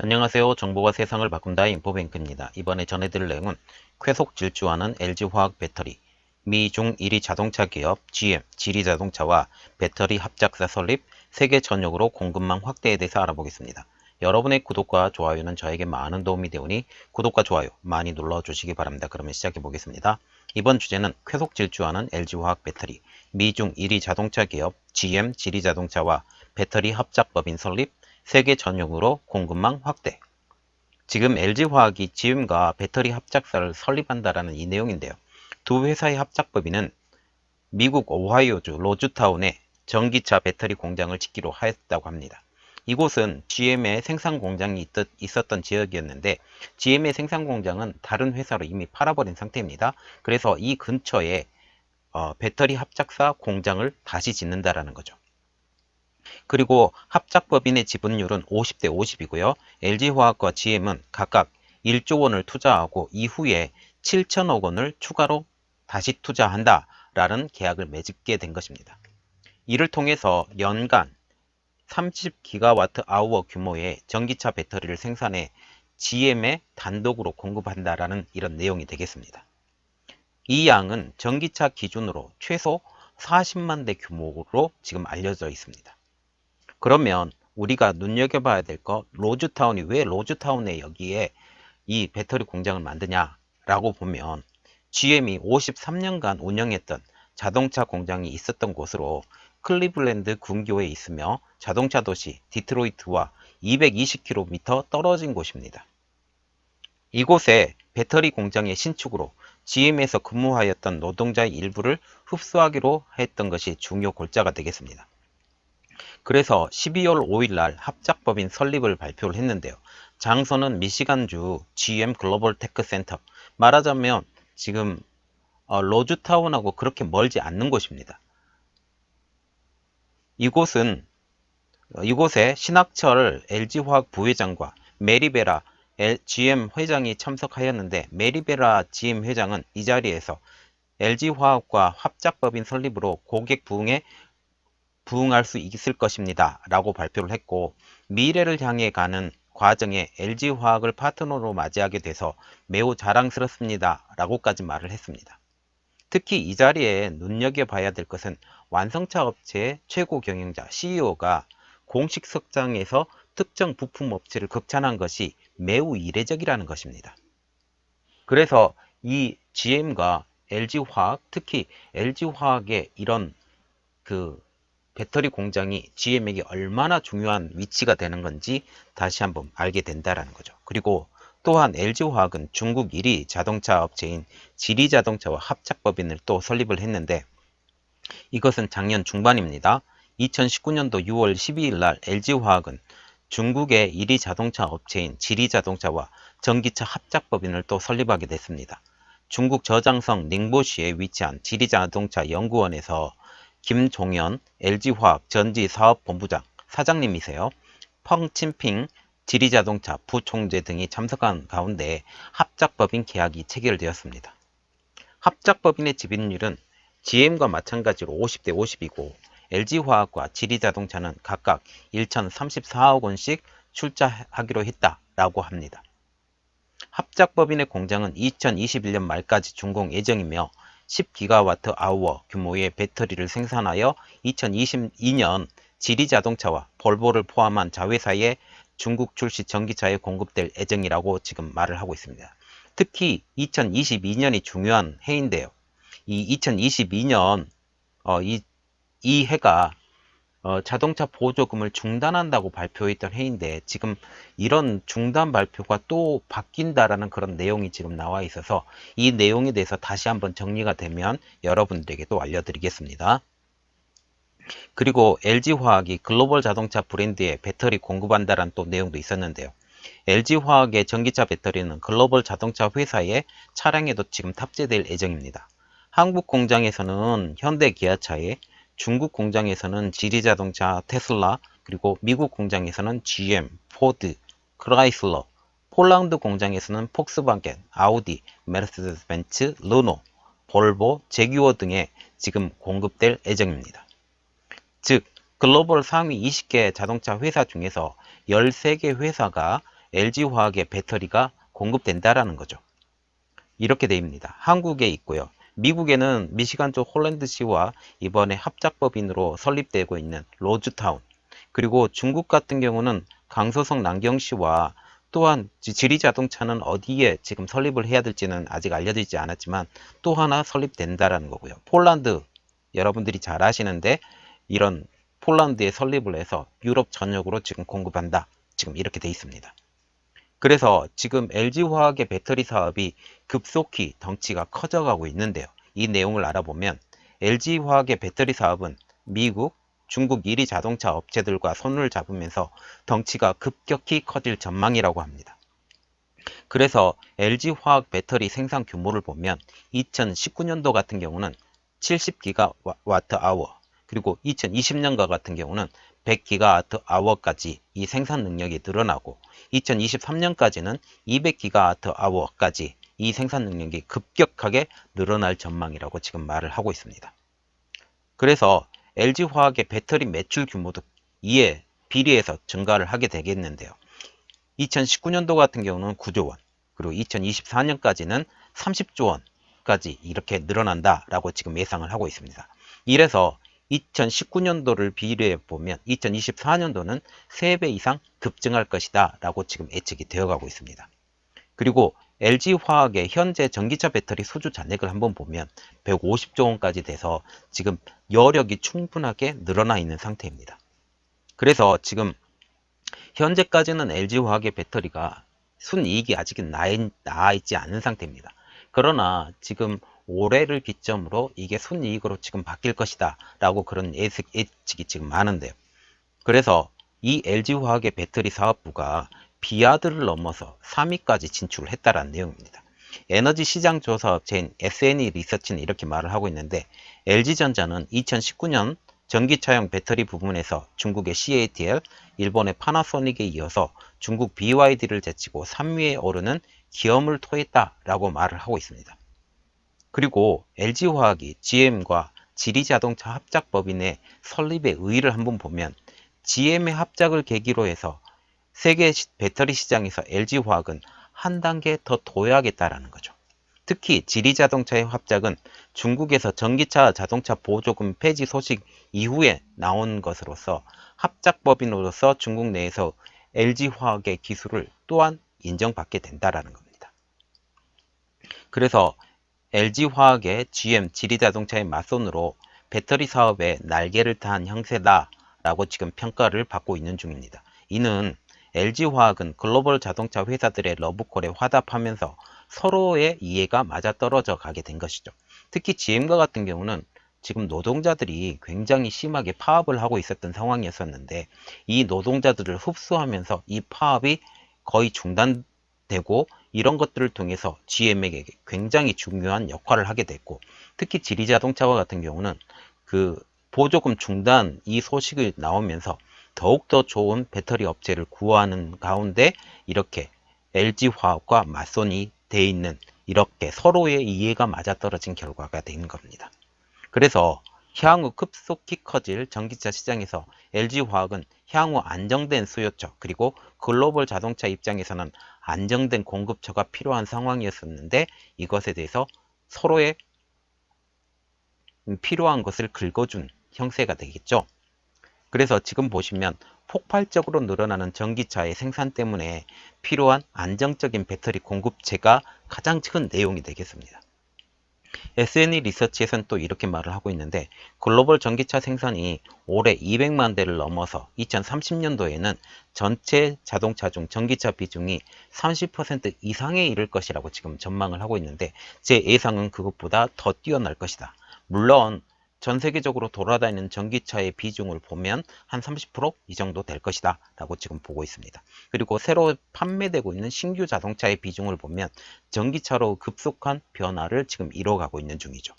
안녕하세요. 정보가 세상을 바꾼다 인포뱅크입니다. 이번에 전해드릴 내용은 쾌속 질주하는 LG화학 배터리, 미 중 1위 자동차 기업 GM, 지리자동차와 배터리 합작사 설립, 세계 전역으로 공급망 확대에 대해서 알아보겠습니다. 여러분의 구독과 좋아요는 저에게 많은 도움이 되오니 구독과 좋아요 많이 눌러주시기 바랍니다. 그러면 시작해 보겠습니다. 이번 주제는 쾌속 질주하는 LG화학 배터리, 미중 1위 자동차 기업 GM, 지리자동차와 배터리 합작법인 설립, 세계 전역으로 공급망 확대. 지금 LG화학이 GM과 배터리 합작사를 설립한다라는 이 내용인데요. 두 회사의 합작법인은 미국 오하이오주 로즈타운에 전기차 배터리 공장을 짓기로 하였다고 합니다. 이곳은 GM의 생산 공장이 있었던 지역이었는데 GM의 생산 공장은 다른 회사로 이미 팔아버린 상태입니다. 그래서 이 근처에 어, 배터리 합작사 공장을 다시 짓는다라는 거죠. 그리고 합작법인의 지분율은 50대 50이고요. LG화학과 GM은 각각 1조 원을 투자하고 이후에 7천억 원을 추가로 다시 투자한다 라는 계약을 맺게 된 것입니다. 이를 통해서 연간 30기가와트 아워 규모의 전기차 배터리를 생산해 GM에 단독으로 공급한다라는 이런 내용이 되겠습니다. 이 양은 전기차 기준으로 최소 40만 대 규모로 지금 알려져 있습니다. 그러면 우리가 눈여겨봐야 될거 로즈타운이 왜 로즈타운에 여기에 이 배터리 공장을 만드냐라고 보면 GM이 53년간 운영했던 자동차 공장이 있었던 곳으로 클리블랜드 군교에 있으며 자동차 도시 디트로이트와 220km 떨어진 곳입니다. 이곳에 배터리 공장의 신축으로 GM에서 근무하였던 노동자의 일부를 흡수하기로 했던 것이 중요 골자가 되겠습니다. 그래서 12월 5일 날 합작법인 설립을 발표를 했는데요. 장소는 미시간주 GM 글로벌 테크 센터. 말하자면 지금 어, 로즈타운하고 그렇게 멀지 않는 곳입니다. 이곳은 어, 이곳에 신학철 LG화학 부회장과 메리베라 GM 회장이 참석하였는데 메리베라 GM 회장은 이 자리에서 LG화학과 합작법인 설립으로 고객 부응에 부응할 수 있을 것입니다. 라고 발표를 했고 미래를 향해 가는 과정에 LG화학을 파트너로 맞이하게 돼서 매우 자랑스럽습니다. 라고까지 말을 했습니다. 특히 이 자리에 눈여겨봐야 될 것은 완성차 업체의 최고 경영자 CEO가 공식 석장에서 특정 부품 업체를 극찬한 것이 매우 이례적이라는 것입니다. 그래서 이 GM과 LG화학, 특히 LG화학의 이런 그 배터리 공장이 GM에게 얼마나 중요한 위치가 되는 건지 다시 한번 알게 된다라는 거죠. 그리고 또한 LG화학은 중국 1위 자동차 업체인 지리자동차와 합작법인을 또 설립을 했는데 이것은 작년 중반입니다. 2019년도 6월 12일 날 LG화학은 중국의 1위 자동차 업체인 지리자동차와 전기차 합작법인을 또 설립하게 됐습니다. 중국 저장성 닝보시에 위치한 지리자동차 연구원에서 김종현 LG화학 전지 사업본부장 사장님이세요. 펑친핑 지리자동차 부총재 등이 참석한 가운데 합작법인 계약이 체결되었습니다. 합작법인의 지분율은 GM과 마찬가지로 50대 50이고 LG화학과 지리자동차는 각각 1,034억 원씩 출자하기로 했다라고 합니다. 합작법인의 공장은 2021년 말까지 준공 예정이며 10기가와트 아워 규모의 배터리를 생산하여 2022년 지리자동차와 볼보를 포함한 자회사의 중국 출시 전기차에 공급될 예정이라고 지금 말을 하고 있습니다. 특히 2022년이 중요한 해인데요. 이 2022년 어, 이, 이 해가 어, 자동차 보조금을 중단한다고 발표했던 해인데 지금 이런 중단 발표가 또 바뀐다라는 그런 내용이 지금 나와 있어서 이 내용에 대해서 다시 한번 정리가 되면 여러분들에게 또 알려드리겠습니다. 그리고 LG화학이 글로벌 자동차 브랜드에 배터리 공급한다는 또 내용도 있었는데요. LG화학의 전기차 배터리는 글로벌 자동차 회사의 차량에도 지금 탑재될 예정입니다. 한국 공장에서는 현대 기아차에 중국 공장에서는 지리자동차, 테슬라, 그리고 미국 공장에서는 GM, 포드, 크라이슬러, 폴란드 공장에서는 폭스바겐, 아우디, 메르세데스 벤츠, 르노, 볼보, 제규어 등에 지금 공급될 예정입니다. 즉 글로벌 상위 20개 자동차 회사 중에서 13개 회사가 LG화학의 배터리가 공급된다라는 거죠. 이렇게 됩니다. 한국에 있고요. 미국에는 미시간 쪽 홀랜드시와 이번에 합작법인으로 설립되고 있는 로즈타운 그리고 중국 같은 경우는 강서성 남경시와 또한 지리자동차는 어디에 지금 설립을 해야 될지는 아직 알려지지 않았지만 또 하나 설립된다라는 거고요. 폴란드 여러분들이 잘 아시는데 이런 폴란드에 설립을 해서 유럽 전역으로 지금 공급한다. 지금 이렇게 돼 있습니다. 그래서 지금 LG화학의 배터리 사업이 급속히 덩치가 커져가고 있는데요. 이 내용을 알아보면 LG화학의 배터리 사업은 미국, 중국 1위 자동차 업체들과 손을 잡으면서 덩치가 급격히 커질 전망이라고 합니다. 그래서 LG화학 배터리 생산 규모를 보면 2019년도 같은 경우는 70기가와트 그리고 2020년과 같은 경우는 100기가와트 까지 이 생산 능력이 늘어나고 2023년까지는 200기가와트 까지 이 생산 능력이 급격하게 늘어날 전망이라고 지금 말을 하고 있습니다. 그래서 LG화학의 배터리 매출 규모도 이에 비례해서 증가를 하게 되겠는데요. 2019년도 같은 경우는 9조 원, 그리고 2024년까지는 30조 원까지 이렇게 늘어난다라고 지금 예상을 하고 있습니다. 이래서 2019년도를 비례해 보면 2024년도는 3배 이상 급증할 것이다 라고 지금 예측이 되어가고 있습니다. 그리고 LG화학의 현재 전기차 배터리 수주 잔액을 한번 보면 150조 원까지 돼서 지금 여력이 충분하게 늘어나 있는 상태입니다. 그래서 지금 현재까지는 LG화학의 배터리가 순이익이 아직은 나와 있지 않은 상태입니다. 그러나 지금 올해를 기점으로 이게 순이익으로 지금 바뀔 것이다 라고 그런 예측, 예측이 지금 많은데요. 그래서 이 LG화학의 배터리 사업부가 비아드를 넘어서 3위까지 진출을 했다라는 내용입니다. 에너지 시장 조사 업체인 SNE 리서치는 이렇게 말을 하고 있는데 LG전자는 2019년 전기차용 배터리 부분에서 중국의 CATL, 일본의 파나소닉에 이어서 중국 BYD를 제치고 3위에 오르는 기염을 토했다라고 말을 하고 있습니다. 그리고 LG화학이 GM과 지리자동차 합작법인의 설립의 의의를 한번 보면 GM의 합작을 계기로 해서 세계 배터리 시장에서 LG화학은 한 단계 더 도약하겠다라는 거죠. 특히 지리자동차의 합작은 중국에서 전기차 자동차 보조금 폐지 소식 이후에 나온 것으로서 합작법인으로서 중국 내에서 LG화학의 기술을 또한 인정받게 된다라는 겁니다. 그래서 LG화학의 GM 지리자동차의 맞선으로 배터리 사업에 날개를 탄 형세다 라고 지금 평가를 받고 있는 중입니다. 이는 LG화학은 글로벌 자동차 회사들의 러브콜에 화답하면서 서로의 이해가 맞아떨어져 가게 된 것이죠. 특히 GM과 같은 경우는 지금 노동자들이 굉장히 심하게 파업을 하고 있었던 상황이었었는데 이 노동자들을 흡수하면서 이 파업이 거의 중단 되고 이런 것들을 통해서 GM에게 굉장히 중요한 역할을 하게 됐고 특히 지리자동차와 같은 경우는 그 보조금 중단 이 소식이 나오면서 더욱더 좋은 배터리 업체를 구하는 가운데 이렇게 LG화학과 맞선이 돼 있는 이렇게 서로의 이해가 맞아떨어진 결과가 된 겁니다. 그래서 향후 급속히 커질 전기차 시장에서 LG화학은 향후 안정된 수요처 그리고 글로벌 자동차 입장에서는 안정된 공급처가 필요한 상황이었었는데 이것에 대해서 서로의 필요한 것을 긁어준 형세가 되겠죠. 그래서 지금 보시면 폭발적으로 늘어나는 전기차의 생산 때문에 필요한 안정적인 배터리 공급체가 가장 큰 내용이 되겠습니다. SNE 리서치에서는 또 이렇게 말을 하고 있는데 글로벌 전기차 생산이 올해 200만 대를 넘어서 2030년도에는 전체 자동차 중 전기차 비중이 30% 이상에 이를 것이라고 지금 전망을 하고 있는데 제 예상은 그것보다 더 뛰어날 것이다. 물론 전 세계적으로 돌아다니는 전기차의 비중을 보면 한 30%이 정도 될 것이다 라고 지금 보고 있습니다. 그리고 새로 판매되고 있는 신규 자동차의 비중을 보면 전기차로 급속한 변화를 지금 이뤄가고 있는 중이죠.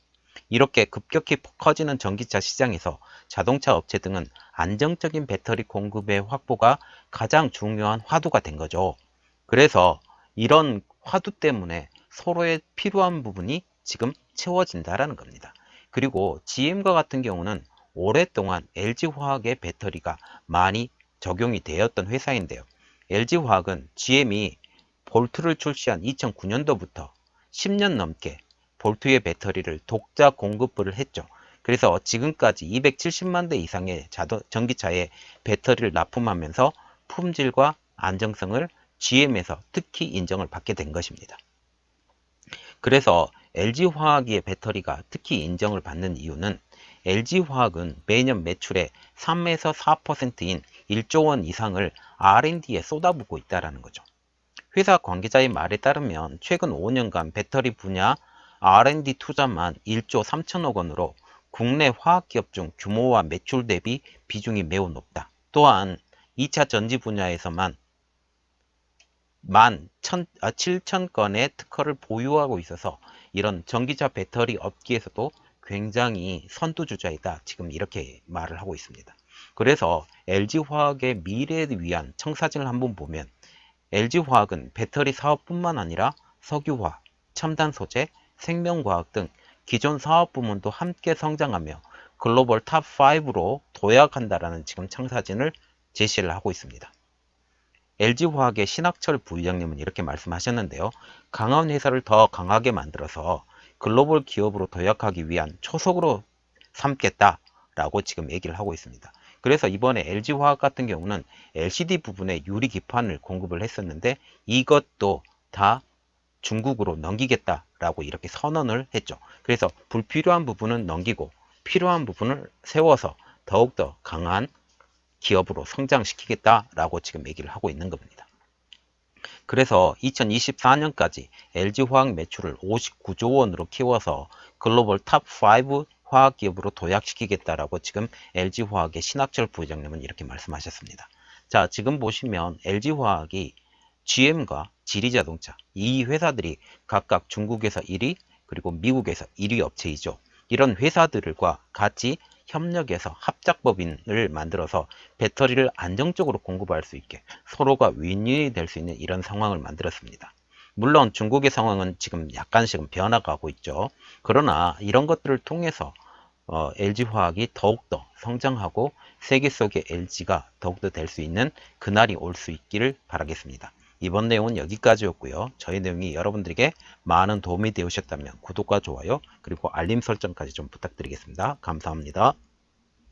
이렇게 급격히 커지는 전기차 시장에서 자동차 업체 등은 안정적인 배터리 공급의 확보가 가장 중요한 화두가 된 거죠. 그래서 이런 화두 때문에 서로의 필요한 부분이 지금 채워진다라는 겁니다. 그리고 GM과 같은 경우는 오랫동안 LG화학의 배터리가 많이 적용이 되었던 회사인데요. LG화학은 GM이 볼트를 출시한 2009년도부터 10년 넘게 볼트의 배터리를 독자 공급을 했죠. 그래서 지금까지 270만 대 이상의 자동, 전기차에 배터리를 납품하면서 품질과 안정성을 GM에서 특히 인정을 받게 된 것입니다. 그래서 LG화학의 배터리가 특히 인정을 받는 이유는 LG화학은 매년 매출의 3에서 4%인 1조 원 이상을 R&D에 쏟아붓고 있다는 거죠. 회사 관계자의 말에 따르면 최근 5년간 배터리 분야 R&D 투자만 1조 3천억 원으로 국내 화학기업 중 규모와 매출 대비 비중이 매우 높다. 또한 2차 전지 분야에서만 만 7천 건의 특허를 보유하고 있어서 이런 전기차 배터리 업계에서도 굉장히 선두주자이다. 지금 이렇게 말을 하고 있습니다. 그래서 LG화학의 미래를 위한 청사진을 한번 보면 LG화학은 배터리 사업뿐만 아니라 석유화, 첨단 소재, 생명과학 등 기존 사업 부문도 함께 성장하며 글로벌 탑5로 도약한다라는 지금 청사진을 제시를 하고 있습니다. LG화학의 신학철 부회장님은 이렇게 말씀하셨는데요. 강한 회사를 더 강하게 만들어서 글로벌 기업으로 도약하기 위한 초석으로 삼겠다라고 지금 얘기를 하고 있습니다. 그래서 이번에 LG화학 같은 경우는 LCD 부분에 유리 기판을 공급을 했었는데 이것도 다 중국으로 넘기겠다라고 이렇게 선언을 했죠. 그래서 불필요한 부분은 넘기고 필요한 부분을 세워서 더욱더 강한 기업으로 성장시키겠다라고 지금 얘기를 하고 있는 겁니다. 그래서 2024년까지 LG화학 매출을 59조 원으로 키워서 글로벌 탑5 화학기업으로 도약시키겠다라고 지금 LG화학의 신학철 부회장님은 이렇게 말씀하셨습니다. 자, 지금 보시면 LG화학이 GM과 지리자동차 이 회사들이 각각 중국에서 1위 그리고 미국에서 1위 업체이죠. 이런 회사들과 같이 협력해서 합작법인을 만들어서 배터리를 안정적으로 공급할 수 있게 서로가 윈윈이 될 수 있는 이런 상황을 만들었습니다. 물론 중국의 상황은 지금 약간씩은 변화가고 있죠. 그러나 이런 것들을 통해서 어, LG화학이 더욱더 성장하고 세계 속의 LG가 더욱더 될 수 있는 그날이 올 수 있기를 바라겠습니다. 이번 내용은 여기까지였고요. 저희 내용이 여러분들에게 많은 도움이 되셨다면 구독과 좋아요 그리고 알림 설정까지 좀 부탁드리겠습니다. 감사합니다.